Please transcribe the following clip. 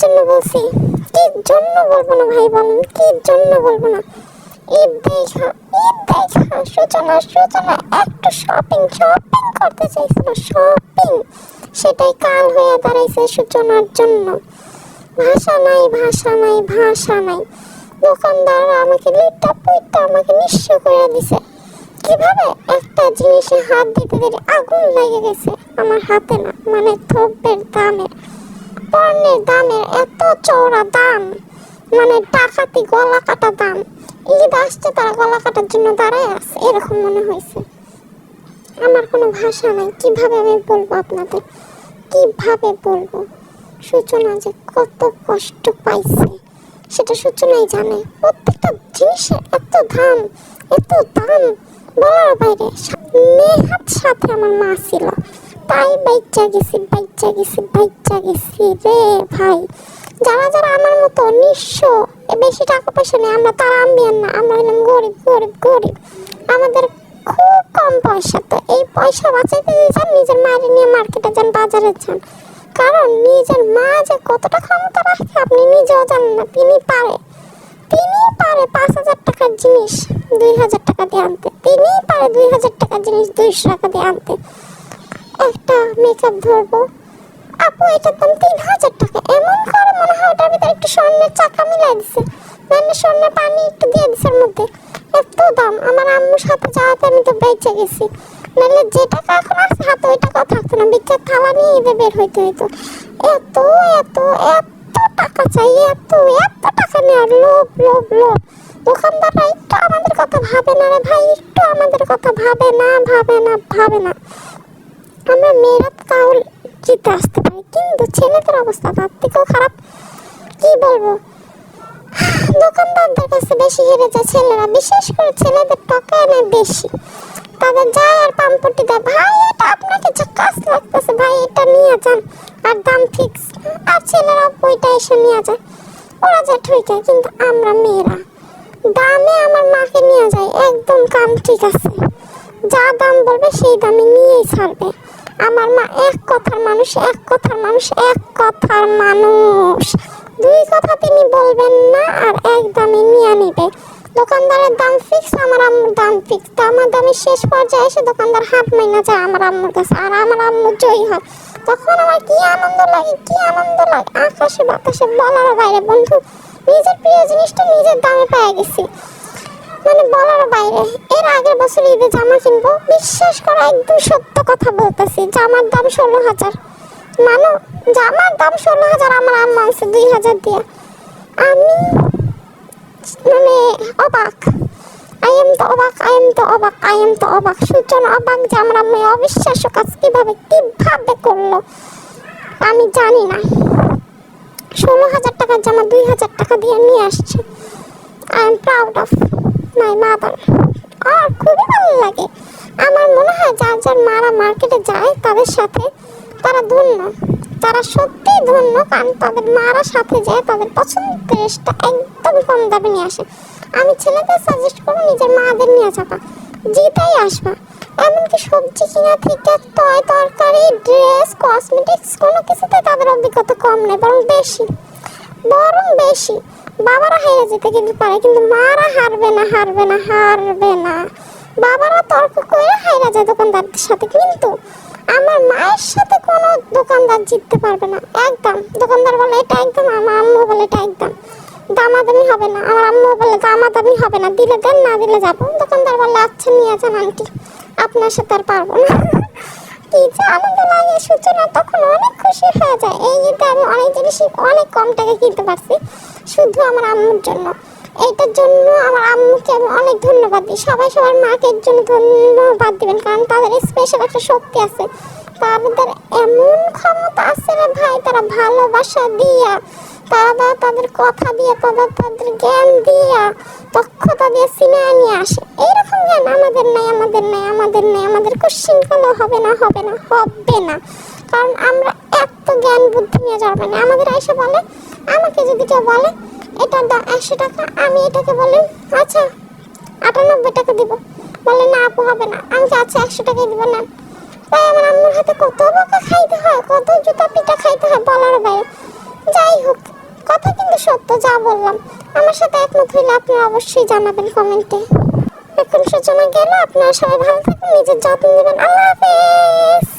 জন্য বলছি? কি জন্য বলব না ভাই বলুন জন্য বলব না? ঈদ দেখা ঈদ সূচনা সূচনা, একটু শপিং শপিং করতে চাইছিল শপিং সেটাই কাল হয়ে দাঁড়াইছে সূচনার জন্য। ভাষা নাই ভাষা নাই ভাষা নাই। দোকানদার আমাকে লিটটা পুইটটা আমাকে নিঃস্ব করে দিছে। কীভাবে একটা জিনিসে হাত দিতে দিতে আগুন লেগে গেছে। আমার হাতে না মানে থোপের দামের পণ্যের দামের এত চওড়া দাম। মানে টাকাতি গলা কাটা দাম। ঈদ আসছে, তারা গলা কাটার জন্য দাঁড়ায় আছে, এরকম মনে হয়েছে। আমার কোনো ভাষা নাই, কীভাবে আমি বলব আপনাদের? কীভাবে বলব? সূচনা যে কত কষ্ট পাইছে। সেটা সূচনাই জানে। প্রত্যেকটা জিনিসের এত দাম এত দাম। বলার বাইরে নেহাত সাথে আমার মা ছিল। তাই বাইচা গেছি বাইচা গেছি বাইচা গেছি রে ভাই। যারা যারা আমার মতো নিঃস্ব বেশি টাকা পয়সা নেই, আমরা তারা আম্বিয়ান না, আমরা হলাম গরিব গরিব গরিব। আমাদের খুব কম পয়সা তো, এই পয়সা বাঁচাইতে যদি চান নিজের মায়ের নিয়ে মার্কেটে যান, বাজারে যান। কারণ নিজের মা যে কতটা ক্ষমতা রাখে, আপনি নিজেও জানেন না, তিনি পারে। তিনি পারে পাঁচ হাজার টাকার জিনিস, দুই হাজার টাকা দিয়ে আনতে। তিনি পারে দুই হাজার টাকার জিনিস, দুইশো টাকা দিয়ে আনতে। একটা মেকআপ ধরবো। আপু এটার দাম তিন হাজার টাকা। এমন করে মনে হয় ওটার ভিতরে একটু স্বর্ণের চাকা মিলাই দিছে। মানে স্বর্ণের পানি একটু দিয়ে দিছে মধ্যে। এত দাম। আমার আম্মুর সাথে যাওয়াতে আমি তো বেঁচে গেছি। নাহলে যে টাকা এখন আছে হাতে, ওই টাকাও থাকতো না। বিচ্ছের থালা নিয়ে ঈদে বের হইতে হইতো। এত এত এত টাকা চাই, এত এত টাকা নেওয়ার লোভ লোভ লোভ। দোকানদাররা একটু আমাদের কথা ভাবে না রে ভাই। একটু আমাদের কথা ভাবে না ভাবে না ভাবে না। আমরা মেয়েরা তাও জিতে আসতে পারি। কিন্তু ছেলেদের অবস্থা তার থেকেও খারাপ। কি বলব? দোকানদারদের কাছে বেশি হেরে যায় ছেলেরা। বিশেষ করে ছেলেদের টাকা নেয় বেশি। তাদের যায় আর পাম্পটি দেয়। ভাই, এটা আপনাকে যে কাজ লাগতেছে, ভাই, এটা নিয়ে যান। আর দাম ফিক্স আর ছেলেরা ওইটা এসে নিয়ে যায়। ওরা যা ঠইকায় কিন্তু আমরা মেয়েরা। দামে আমার মাকে নিয়ে যায় একদম কাম ঠিক আছে। যা দাম বলবে, সেই দামে নিয়েই ছাড়বে। আমার মা এক কথার মানুষ, এক কথার মানুষ, এক কথার মানুষ। দুই কথা তিনি বলবেন না আর এক দামে নিয়ে নিবে। দোকানদারের দাম ফিক্স আমার আম্মুর দাম ফিক্স দামের শেষ পর্যায়ে এসে দোকানদার হাত মাইনা যায় আমার আম্মুর কাছে, আর আমার আম্মু জয়ী হয়। তখন আমার কি আনন্দ লাগে, কি আনন্দ লাগে। আকাশে বাতাসে বলার বাইরে, বন্ধু, নিজের প্রিয় জিনিসটা নিজের দামে পেয়ে গেছি। মানে বলার বাইরে। এর আগের বছর ঈদে জামা কিনবো। বিশ্বাস করো, একদম সত্য কথা বলতেছি। জামার দাম ষোলো হাজার। মানো, জামার দাম ষোলো হাজার, আমার আম্মা আনছে দুই হাজার দিয়ে। আমি মানে অবাক। আই এম তো অবাক আই এম তো অবাক আই এম তো অবাক। সূচনা অবাক যে আমার আম্মা অবিশ্বাস্য কাজ কীভাবে কীভাবে করল? আমি জানি না। ষোলো হাজার টাকার জামা দুই হাজার টাকা দিয়ে নিয়ে আসছে। I am proud of my mother আর খুবই ভালো লাগে। আমার মনে হয় যার যার মারা মার্কেটে যায়, তাদের সাথে তারা ধন্য। তারা সত্যিই ধন্য, কারণ তাদের মারা সাথে যায়, তাদের পছন্দের একদম কম দামে নিয়ে আসে। আমি ছেলেদের সাজেস্ট করব নিজের মাদের নিয়ে যাবা। জিতেই আসবা। এমনকি সবজি কিনা থেকে টয় তরকারি ড্রেস কসমেটিক্স কোনো কিছুতে তাদের অভিজ্ঞতা কম নেই, বরং বেশি। বরং বেশি। বাবারা হেরে যেতে কিন্তু পারে, কিন্তু মারা হারবে না হারবে না হারবে না। বাবারা তর্ক করে হাইরা যায় দোকানদারদের সাথে, কিন্তু আমার মায়ের সাথে কোনো দোকানদার জিততে পারবে না। একদম, দোকানদার বলে এটা একদম, আমার আম্মু বলে এটা একদম। দামাদামি হবে না, আমার আম্মু বলে দামাদামি হবে না, দিলে দেন, না দিলে যাব। দোকানদার বলে আচ্ছা নিয়ে যান আন্টি, আপনার সাথে আর পারব না। কি যে আনন্দ লাগে, সূচনা তখন অনেক খুশি হয়ে যায়। এই ঈদে আমি অনেক জিনিসই অনেক কম টাকায় কিনতে পারছি। শুধু আমার আম্মুর জন্য। এইটার জন্য আমার আম্মুকে আমি অনেক ধন্যবাদ দিই। সবাই সবার মাকে জন্য ধন্যবাদ দিবেন, কারণ তাদের স্পেশাল একটা শক্তি আছে। তাদের এমন ক্ষমতা আছে রে ভাই, তারা ভালোবাসা দিয়া, তারা তাদের কথা দিয়ে তাদের তাদের জ্ঞান দিয়া, দক্ষতা দিয়ে সিনেমা নিয়ে আসে। এইরকম জ্ঞান আমাদের নাই আমাদের নাই আমাদের নাই। আমাদের কোশ্চিন কালো হবে না হবে না হবে না। কারণ আমরা এত জ্ঞান বুদ্ধি নিয়ে যাব না। আমাদের এসে বলে আমাকে যদি কেউ বলে এটার দাম একশো টাকা, আমি এটাকে বলি আচ্ছা আটানব্বই টাকা দিব। বলে, না আপু, হবে না। আমি আচ্ছা একশো টাকাই দিব না তাই আমার আম্মুর হাতে কত বকা খাইতে হয়, কত জুতা পিঠা খাইতে হয় বলার বাইরে। সত্য, যা বললাম। আমার সাথে একমত হইলে আপনারা অবশ্যই জানাবেন কমেন্টে। এখন সূচনা গেল, আপনারা সবাই ভালো থাকুন নিজের যত্ন নেবেন। আল্লাহ হাফেজ!